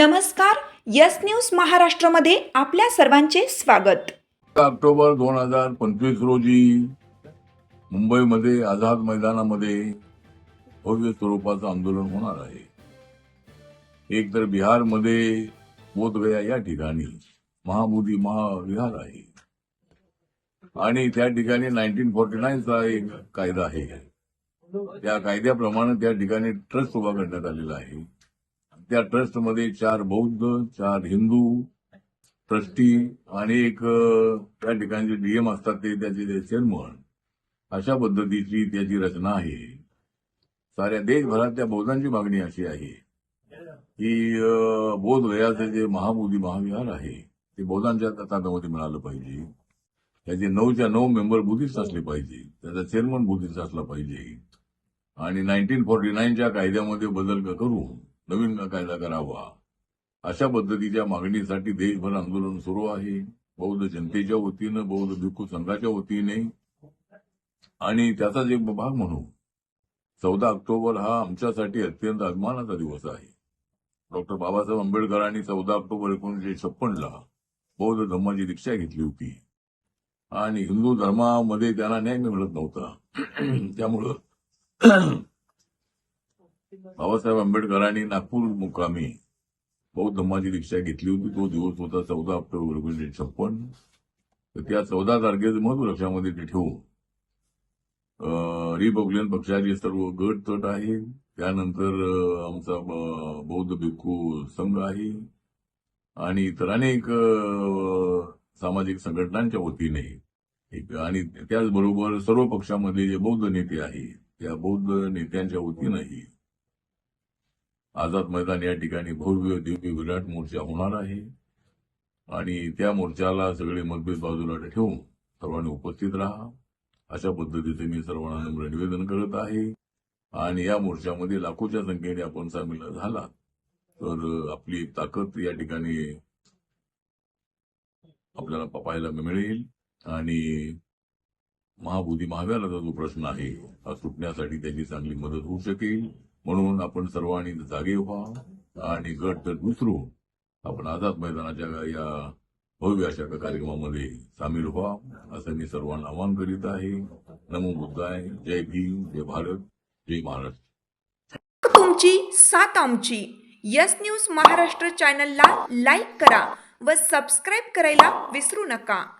नमस्कार yes news महाराष्ट्रमध्ये आपल्या सर्वांचे स्वागत. ऑक्टोबर दोन हजार पंचवीस रोजी मुंबईमध्ये आझाद मैदानामध्ये भव्य स्वरूपाचं आंदोलन होणार आहे. एक तर बिहारमध्ये बोधगया या ठिकाणी महाबोधी महाविहार आहे. आणि त्या ठिकाणी नाईन्टीन फोर्टी नाईनचा एक कायदा आहे. त्या कायद्याप्रमाणे त्या ठिकाणी ट्रस्ट उभा करण्यात आलेला आहे. त्या ट्रस्टमध्ये चार बौद्ध चार हिंदू ट्रस्टी आणि एक त्या ठिकाणचे डीएम असतात ते त्याचे चेअरमन. अशा पद्धतीची त्याची रचना आहे. साऱ्या देशभरात त्या बौद्धांची मागणी अशी आहे की अ, बौद्ध जे महाबोधी महाविहार आहे ते बौद्धांच्या ताब्यामध्ये मिळालं पाहिजे. त्याचे नऊच्या नऊ मेंबर बुद्धिस्ट असले पाहिजे. त्याचा चेअरमन बुद्धिस्ट असला पाहिजे. आणि नाईन्टीन फोर्टी नाईनच्या कायद्यामध्ये बदल करून नवीन कायदा करावा. अशा पद्धतीच्या मागणीसाठी देशभर आंदोलन सुरू आहे. बौद्ध जनतेच्या वतीनं बौद्ध भिक्खू संघाच्या वतीने. आणि त्याचाच एक भाग म्हणू चौदा ऑक्टोबर हा आमच्यासाठी अत्यंत अभिमानाचा दिवस आहे. डॉक्टर बाबासाहेब आंबेडकरांनी चौदा ऑक्टोबर एकोणीसशे छप्पनला बौद्ध धर्माची दीक्षा घेतली होती. आणि हिंदू धर्मामध्ये त्यांना न्याय मिळत नव्हता. त्यामुळं बाबासाहेब आंबेडकरांनी नागपूर मुकामी बौद्ध धम्माची दीक्षा घेतली होती. तो दिवस होता चौदा ऑक्टोबर एकोणीसशे छप्पन. तर त्या चौदा तारखेचं महत्त्व लक्षामध्ये ते ठेवून रिपब्लिकन पक्षाचे सर्व गट तट आहे. त्यानंतर आमचा बौद्ध भिक्खू संघ आहे. आणि इतर अनेक सामाजिक संघटनांच्या वतीने एक आणि त्याचबरोबर सर्व पक्षामध्ये जे बौद्ध नेते आहेत त्या बौद्ध नेत्यांच्या वतीनंही आझाद मैदान या ठिकाणी भव्य दिव्य विराट मोर्चा होणार आहे. आणि त्या मोर्चाला सगळे मतभेद बाजूला ठेवून सर्वांनी उपस्थित राहा. अशा पद्धतीचे मी सर्वांना नम्र निवेदन करत आहे. आणि या मोर्चामध्ये लाखोच्या संख्येने आपण सामील झाला तर आपली ताकद या ठिकाणी आपल्याला पाहायला मिळेल. आणि महाबोधी महाव्यालाचा जो प्रश्न आहे हा सुटण्यासाठी त्याची चांगली मदत होऊ शकेल. म्हणून आपण सर्वांनी जागे व्हा आणि गट तर विसरून आपण आझाद मैदानाच्या या भव्य अशा कार्यक्रमामध्ये सामील व्हा असं मी सर्वांना आवाहन करीत आहे. नमो बुद्धाय. जय भीम. जय भारत. जय महाराष्ट्र. तुमची सात आमची. यस न्यूज महाराष्ट्र चॅनलला लाईक करा व सबस्क्राईब करायला विसरू नका.